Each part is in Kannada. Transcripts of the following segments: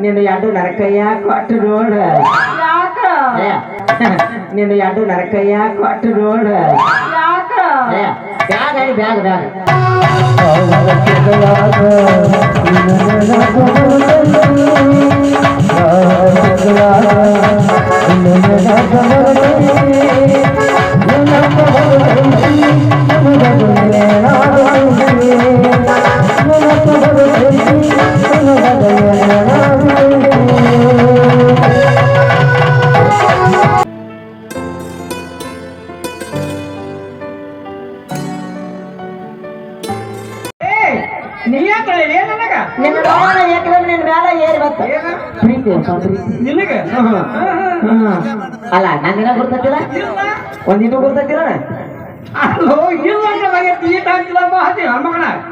ನೀನು ಎರಡು ನರಕಯ್ಯ ಕೊಟ್ಟು ನೋಡ ಯಾಕ ಏ, ನೀನು ಎರಡು ನರಕಯ್ಯ ಕೊಟ್ಟು ನೋಡ ಯಾಕ ಏ, ಬ್ಯಾಗ್ ಹೇಳಿ ಬ್ಯಾಗ್ ಬ್ಯಾಗ್ ನೀ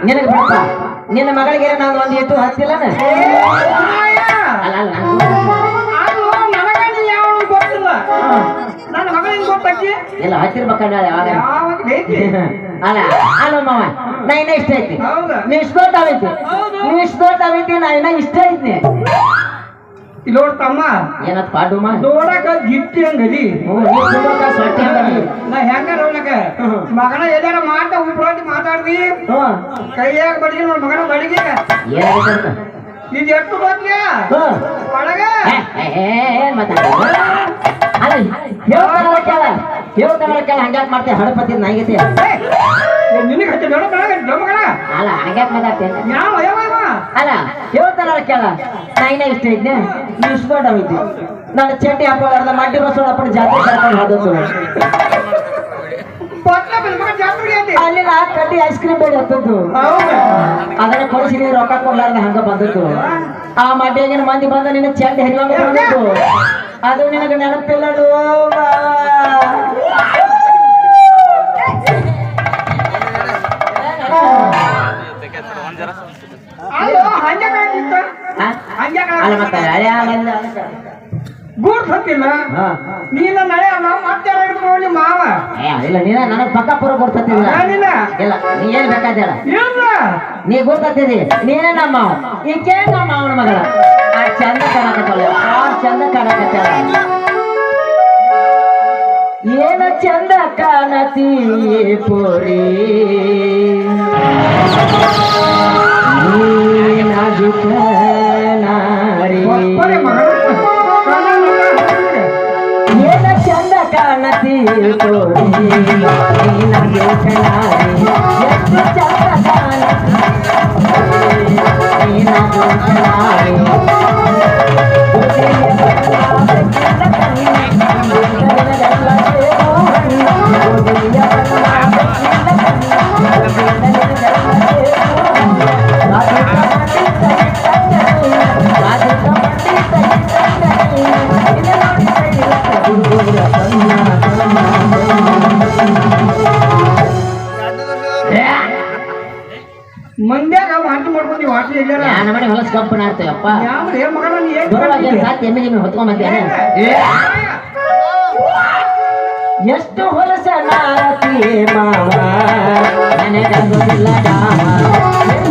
ನಿನಗೆ ಬಿಡಪ್ಪ ನಿನ್ನ ಮಗಳಿಗೆ ನಾನು ಒಂದು ಎತ್ತು ಹತ್ತಿಲ್ಲ ಎಲ್ಲ ಹತ್ತಿರ್ಬೇಕಣ್ಣ ಅಲ್ಲ ಅಲ್ಲ ಮಾವ ನಾ ಇನ್ನ ಇಷ್ಟ ಐತಿ ಹೌದಾ? ನೀ ಇಷ್ಟ ದೊಡ್ಡವೈತಿ ಹೌದು. ನೀ ಇಷ್ಟ ದೊಡ್ಡವೈತಿ ನಾ ಇನ್ನ ಇಷ್ಟ ಐತಿ ನೋಡ್ ತಮ್ಮ. ಏನತ್ ಪಾಡು ನೋಡಕ ಗಿಟ್ಟಿ ಹಂಗದಿ ನೀ ಹೆಂಗ ನೋಡ್ಲಕ ಮಗನ ಎಲ್ಲಾರ ಮಾಡ್ತಾ ಉಪ್ರೋಟಿ ಮಾತಾಡ್ದಿ? ಕೈಯಾಗ ಬಡಿಗೆ ನೋಡ್ ಮಗನ ಬಡಿಗೆ? ಇದು ಎಷ್ಟು ಹ್ಞೂ ಒಳಗ? ಹೇಳ್ತಾನಲ್ಲ ಕೇಳ ಹೇಳ್ತಾನಲ್ಲ ಕೇಳ ಹಂಗ್ಯಾಕ್ ಮಾಡ್ತೀಯ? ಹಡಪತಿ ನಾಯಿಗತಿ. ನಿನಗೆ ಹಚ್ಚ ಅಲ್ಲ ಹಂಗ್ಯಾಕ್ ಮಾತಾಡ್ತೇನೆ ಯಾವ ಯಾವ ಯಾವ? ಅಲ್ಲ ಕೇಳ. ನಾ ಇನ್ನ ಇಷ್ಟ ಐತೆ ನೀ ಇಸ್ಕೊಂಡವೈತಿ ನಾನು ಚಟ್ನಿ ಹಾಕೋಲಾರ್ದ ಮಡ್ಡಿ ಬಸವಣ್ಣ ಅಪ್ಪನ ಜಾತ್ರೆ ಕರ್ಕೊಂಡು ಹೋದದ್ದು ಕಡ್ಡಿ ಐಸ್ ಕ್ರೀಮ್ ಬೇಡ ಹತ್ತದ್ದು ಅದನ್ನ ನೀನು ರೊಕ್ಕ ಕೊಡ್ಲಾರ್ದ ಹಂಗ ಬಂದದ್ದು ಆ ಮಡ್ಡಿಯಾಗಿನ ಮಂದಿ ಬಂದ ನಿನ್ನ ಚಂದ ಹೆಂಗ ಅದು ನಿನಗೆ ನೆನಪಿಲ್ಲದು ಅಲ್ಲೋ ಮತ್ತೆ ಹಳೆ ಹಾಲಲ್ಲ. ಗೂಡ್ ಸತ್ತಿಲ್ಲ ಹಾ. ನೀನ ನಳೆ ಮತ್ತೆ ಹಿಡ್ಕೊಂಡು ಮಾವ. ಇಲ್ಲ ನೀನ ನನಗೆ ಪಕ್ಕ ಪುರ ಗುರ್ತತ್ತಿಲ್ಲ ಇಲ್ಲ ನೀ ಏನ್ ಬೇಕಾದ ಹೇಳ ಇಲ್ಲ. ನೀ ಗುರ್ತತ್ತಿದಿ ನೀನೇ ನಮ್ಮ ಮಾವ. ಈಕೆ ನಮ್ಮ ಮಾವನ ಮಗಳ? ಆ ಚಂದ ಕಾಣಕತ್ತಲ್ಲ ಆ ಚಂದ ಕಾಣಕತ್ತಲ್ಲ ಏನ ಚಂದ ಕಾಣತಿ ಪೋರಿ ನೀ ನಾಜುಕ ನಾರಿ ಒಪ್ಪರೆ ಮಗನ ಏನ ಚಂದ ಕಾಣತಿ ತೋರಿ ನೀನಗೆ ಕಲಾರಿ ಎಷ್ಟು ಚಂದ ಕಾಣತಿ ನೀನಗೆ ಕಲಾರಿ ಮಂದ್ಯಾಗ ವಾಂತಿ ಮಾಡ್ಕೊಂಡು ವಾಸಿ ಎಲ್ಲಾರ ಮನೆ ಹೊಲಸ್ ಕಂಪನ ಆಗ್ತೇವಪ್ಪ ಯಾವ ಬರುವಾಗ ಎಮ್ಮೆ ಗಿಮ್ಮೆ ಎಷ್ಟು ಹೊಲಸ ನಾರತಿ ಮಾವ? ಗಾವ ಎಷ್ಟು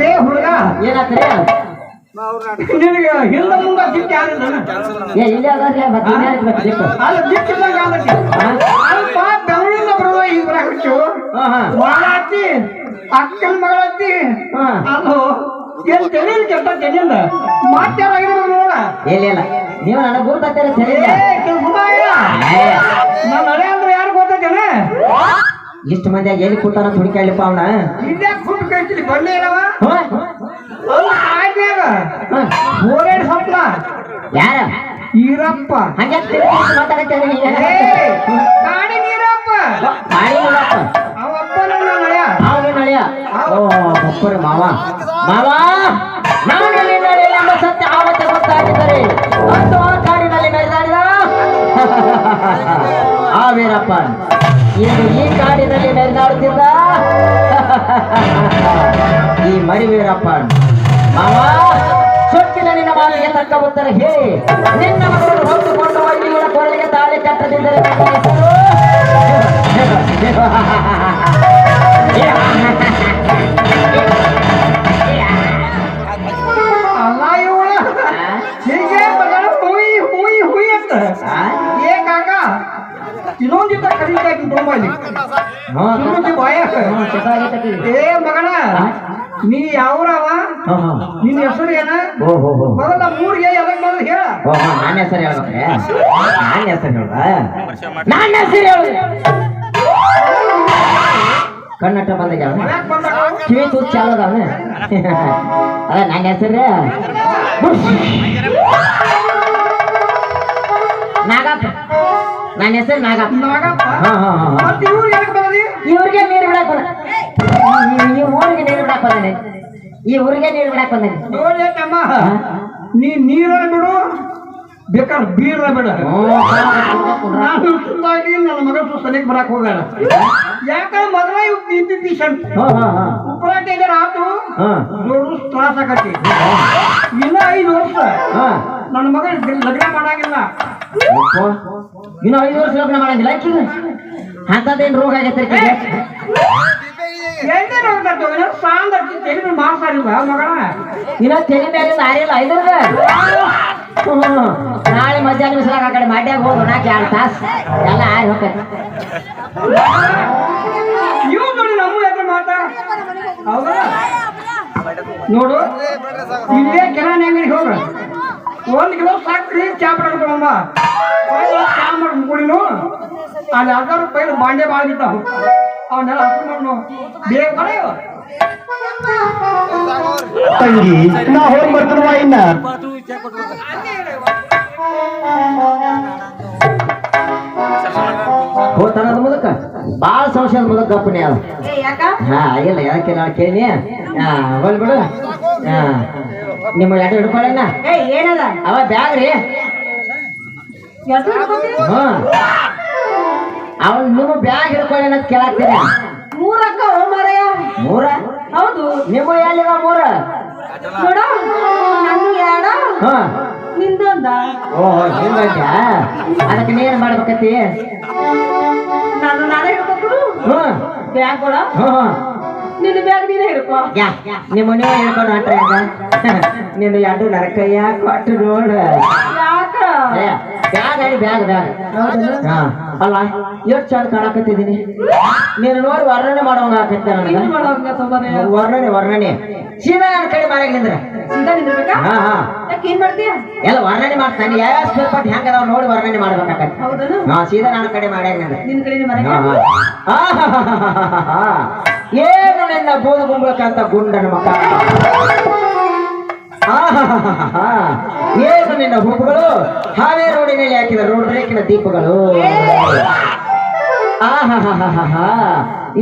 ಲೇ ಹುಡುಗ ಏನಾತ್ರಿ ನಿನಗೆ ಹಿಂದ ಮುಂದ ದಿಕ್ಕ ಯಾರಿಲ್ಲ ಏ ಇಲ್ಲೇ ಅದಾರ್ಲೆ ಮತ್ತೆ ಇನ್ಯಾಕ್ ಬೇಕು ದಿಕ್ಕು? ಅಲ್ಲ ದಿಕ್ಕಿಲ್ಲ ಅಕ್ಕನ ಮಗಳತ್ತಿ. ಅದು ಏನ್ ಕೆಟ್ಟ ನೋಡ ಇಲ್ಲ ಇಲ್ಲ. ನೀವು ನನಗೆ ಗುರುತಾಗ್ತೀರ ಏ ಸರಿ ಕೆಲ್ಸದಾಯ ನನ್ನ ಹಳೆ ಅಂದ್ರೆ ಯಾರು ಇಷ್ಟು ಮಂದಿ ಎಲ್ಲಿ ಕೂತಾನ ಹುಡುಕಾಡ್ಲಿಪ್ಪ ಅವನ? ಇಲ್ಲೇ ಬೋರೇಡ್ ಸ್ವಪ್ನ ಯಾರ? ಈರಪ್ಪ. ಹಂಗೆ ಹಳೆಯ ಅವನು ನಳಿಯ ಓ ಬಪ್ಪರೆ ಮಾವ. ಮಾವ ನಾನು ನಿನ್ನ ನಮ್ಮ ಸತ್ಯ ಆವತ್ತೆ ಗೊತ್ತಾಗಿದ್ದರೆ ಮತ್ತು ಆ ಕಾಡಿನಲ್ಲಿ ನಡೆದಾಡಿದ? ಆ ವೀರಪ್ಪ ಇಂದು ಈ ಕಾಡಿನಲ್ಲಿ ನಡೆದಾಡುತ್ತಿದ್ದ? ಈ ಮರಿ ವೀರಪ್ಪ ಮಾವ, ಸೊಕ್ಕಿನ ನಿನ್ನ ಮಾಲಿಗೆ ತಕ್ಕ ಉತ್ತರ ಹೇಳಿ. ನಿನ್ನ ಮಕ್ಕಳು ಹೊತ್ತುಕೊಂಡು ಹೋಗಿ ಕೊರಳಿಗೆ ತಾಳಿ ಕಟ್ಟದಿದ್ದರೆ ಕರೀತಾಕಿ ನೀ ಭಯ ಬಾಯ ಏ ಮಗನ ನೀ ಯಾವ್ರವ ನಿನ್ನ ಹೆಸರು ಏನ? ಮೊದಲ ಮೂರ್ಗೆ ಎದಕ್ ಮೊದಲು ಹೇಳ. ನನ್ನ ಹೆಸರು ಹೇಳ್ಬೇಕ್ರೆ. ನನ್ನ ಹೆಸರು ನನ್ನ ಹೆಸರು ಹೇಳು. ಕನ್ನಡ ಬಂದಾಗ ಕಿವಿ ತೂತ್ ಚಾಲೋದವನ ಅದ ನನ್ನ ಹೆಸರು? ನಾಗಪ್ಪ. ನನ್ನ ಹೆಸರು ನಾಗಪ್ಪ. ನಾಗಪ್ಪ? ಹಾ ಹಾ ಹಾ ಹಾ. ಮತ್ತೆ ಇವ್ರು ಎದಕ್ ಬಂದಿ ಇವ್ರಿಗೆ ನೀರು ಬಿಡಕ್ ಬಂದ ಈ- ಊರಿಗೆ ನೀರು ಬಿಡಕ್ ಬಂದಾನೆ. ಈ ಊರಿಗೆ ನೀರು ಬಿಡಕ್ ಬಂದಾನೆ. ನೋಡಿ ತಮ್ಮ ನೀ ನೀರ ಬಿಡು. ಬೇಕಾದ್ರೆ ಬೀರ ಬಿಡ. ನಾನು ನನ್ನ ಮಗ ಸುಸ್ತನಿಗೆ ಬರಕ್ ಹೋಗಲ್ಲ ಯಾಕಂದ್ರೆ ಮೊದಲ ಇವ್ ಬಿ ಪಿ ಪೇಷಂಟ್ ಉಪರಾಟ ಇದಾರ ಆತು? ನೋಡು ತ್ರಾಸ ಆಗತ್ತೆ ಇನ್ನ ಐದು ವರ್ಷ. ನನ್ನ ಮಗ ಲಗ್ನ ಮಾಡಂಗಿಲ್ಲ. ಇನ್ನು ಐದು ವರ್ಷ ಯೋಚನೆ ಮಾಡಂಗಿಲ್ಲ ಆಕಿಗೆ ಅಂತದೇನ್ ರೋಗ ಆಗೈತೆ ಇನ್ನ ತಲೆ ಮೇಲಿಂದ ಆರಿಲ್ಲ ಹ್ಮ್. ನಾಳೆ ಮಧ್ಯಾಹ್ನ ಬಿಸಿಲಾಗ ಆ ಕಡೆ ಮಾಡ್ಯಾಗ ನಾಲ್ಕು ಎರಡು ತಾಸು. ಎಲ್ಲ ಆರಿ ಹೋಗ್ತೈತೆ ನೋಡಿ ನಮ್ಮ ಎದುರು ಮಾತಾ. ಹೌದಾ? ನೋಡು ಇಲ್ಲೇ ಕೆಲ ಅಂಗಡಿಗೆ ಹೋಗ. ಒಂದ್ ಕಿಲೋ ಸಕ್ರಿ ಚಾ ಮಾಡ್ಕೊಂಬ ಚಾ ಮಾಡಿ ಕುಡಿನು ಅಲ್ಲಿ ಅರ್ಧ ರೂಪಾಯಿ ಬಾಂಡೆ ಭಾಳ ಬಿದ್ದಾವ. ಅವನ್ನೆಲ್ಲ ಹತ್ತು ಮಾಡ್ನು ಬೇಗ ಬರೆಯೋ ತಂಗಿ ನಾ ಹೋಗಿ ಬರ್ತೀನವ ಇನ್ನ. ಹೋಗ್ತಾನದ ಮುದಕ? ಭಾಳ ಅದ ಮುದಕ ಗಪ್ಪನಿ ಅದ. ಹಾ ಆಗಿಲ್ಲ ಯಾಕೆ ನಾ ಕೇಳಿ ಹಾ ಹೋಲ್ ಬಿಡು. ಹಾ. ನಿಮ್ಮ ಎರಡು ಏ ಏನದ? ಅವ ಬ್ಯಾಗ್ ರೀ. ಹಾ. ಅವನ್ ನಿಮ್ಮ ಬ್ಯಾಗ್ ಹಿಡ್ಕೊಳ್ಳೋಣ ಅಂತ ಕೇಳಾಕ್ತೀನಿ. ಮೂರಕ್ಕ ಮಾರಾಯ. ಮೂರ? ಹೌದು. ನಿಮ್ಮ ಎಲ್ಲಿದ ಮೂರ? ನೋಡ ನಂದು ಯಾಡ ಹಾ. ನಿಂದೊಂದ. ಓ ಹಿಂಗಂತ ಅದಕ್ಕೆ ನೀನ್ ಮಾಡ್ಬೇಕತಿ ನಾನು ನಾನೇ ಹಿಡ್ಬೇಕು ಹ್ಮ್ ಬ್ಯಾಗ್ಗಳ ಹ್ಮ್ ನಿನ್ನ ಬ್ಯಾಗ್ ನೀನೇ ಹಿಡ್ಕೋ. ಯಾ ನಿಮ್ಮ ಮನೆ ಹೇಳ್ಕೊಂಡು ಹೊಂಟ್ರೆ ನಿನ್ನ ನೀನು ಎರಡು ನರಕಯ್ಯ ಕೊಟ್ಟು ನೋಡ ಯಾಕ ಬ್ಯಾಗ್ ಹೇಳಿ ಬ್ಯಾಗ್ ಬ್ಯಾಗ್. ಹಾ ಅಲ್ಲ ಎಷ್ಟು ಚಂದ ಕಾಣಕತ್ತಿದ್ದೀನಿ ನೀನು ನೋಡಿ ವರ್ಣನೆ ಮಾಡೋಂಗ ಆಕತ್ತ ನನಗೆ. ವರ್ಣನೆ ವರ್ಣನೆ. ಸೀದಾ ನನ್ನ ಕಡೆ ಮಾರಾಗ ನಿಂದ್ರೆ. ಸೀದಾ ನಿಂದ್ರಬೇಕಾ? ಹಾ ಹಾ. ಏನ್ ಮಾಡ್ತೀಯ? ಎಲ್ಲ ವರ್ಣನೆ ಮಾಡ್ತಾನೆ. ಯಾವ ಪಾರ್ಟ್ ಹೆಂಗ ಅದಾವ ನೋಡಿ ವರ್ಣನೆ ಮಾಡ್ಬೇಕಾಗತ್ತೆ. ಹೌದನು ಹಾ ಸೀದಾ ನನ್ನ ಕಡೆ ಮಾಡ್ಯಾಗ ನಿನ್ ಕಡೆ ಹಾ. ಆಹಾಹಾಹಾಹಾ. ಏನು ನಿನ್ನ ಬೋಧ ಗುಂಬಳಕಂತ ಗುಂಡನ ಮಕ್ಕ ಆಹಾಹಾಹಾಹಾ. ಏನು ನಿನ್ನ ಹುಬ್ಬುಗಳು ಹಾವೇ ರೋಡಿನಲ್ಲಿ ಹಾಕಿದ ರೋಡ್ ರೇಖಿನ ದೀಪಗಳು.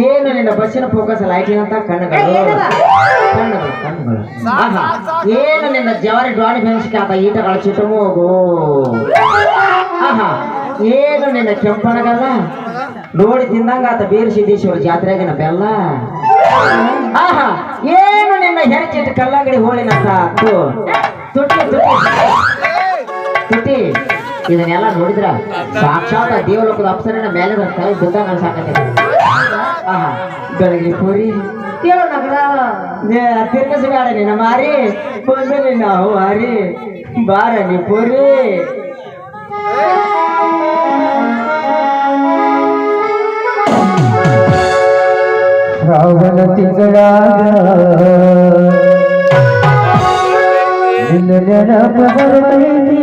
ಏನು ನಿನ್ನ ಬಸ್ಸಿನ ಫೋಕಸ್ ಲೈಟ್ ಅಂತ? ಕಣ್ಣುಗಳು? ಕಣ್ಣುಗಳು ಕಣ್ಣುಗಳು. ಆಹಾ. ಏನು ನಿನ್ನ ಜವಾರಿ ಬೆಂಚಿಕೆ ಆತ ಈಟಗಳ ಚಿಟಮೋಗು ಆಹಾ. ಏನು ನಿನ್ನ ಕೆಂಪನಗಲ್ಲ ನೋಡಿ ತಿಂದಂಗ ಆತ ಬೀರ್ ಸಿದ್ದೇಶ್ವರ ಜಾತ್ರೆಗಿನ ಬೆಲ್ಲ? ಆಹಾ. ಏನು ನಿನ್ನ ಹೆರಚಿಟ್ಟು ಕಲ್ಲಂಗಡಿ ಹೋಳಿನಂತ ತುಟ್ಟಿ ತುಟಿ ತುಟಿ ತುಟಿ ಇದನ್ನೆಲ್ಲ ನೋಡಿದ್ರ ಸಾಕ್ಷಾತ್ ಆ ದೇವಲೋಕದ ಅಪ್ಸರನ ಮೇಲೆ ಬರ್ತಾರೆ ಬಿದ್ದಂಗ ಸಾಕತ್ತೆ ಆಹಾ ಬೆಳಗ್ಗೆ ಪೂರಿ ಕೇಳೋ ನಗರ ತಿರ್ಗಿಸಬೇಡ ನಿನ್ನ ಮಾರಿ ಬಂದು ನಿನ್ನ ಮಾರಿ ಬಾರ ನೀ ಪೂರಿ ಶ್ರಾವಣ ತಿಂಗಳಾಗ ನಿನ್ನ ನೆನಪ ಬರ್ತೈತಿ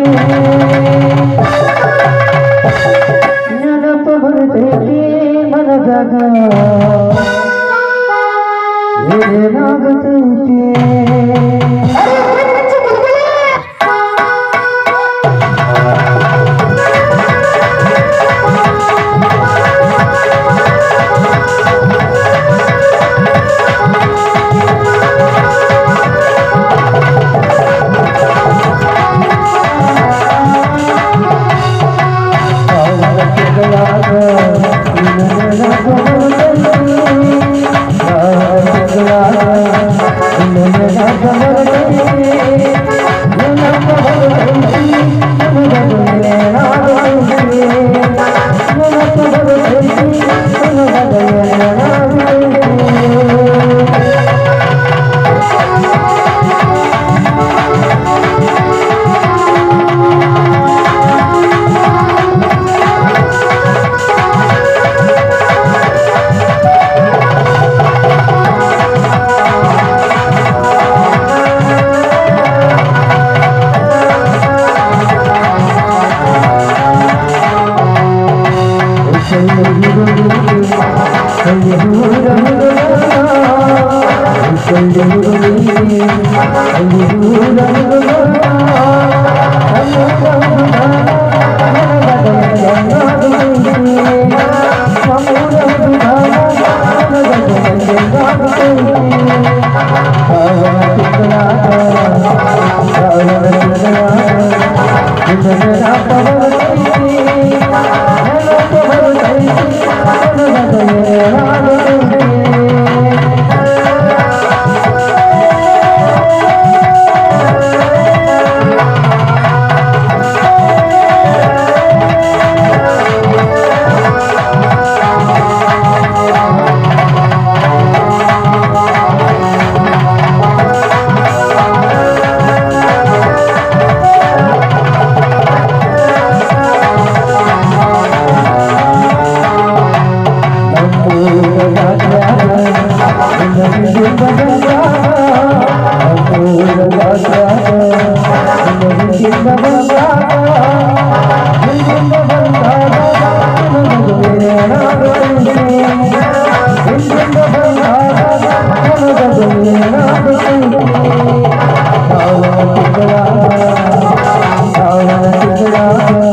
রাধা। হে রাধা তুই ಬಂದಾಗ Yeah.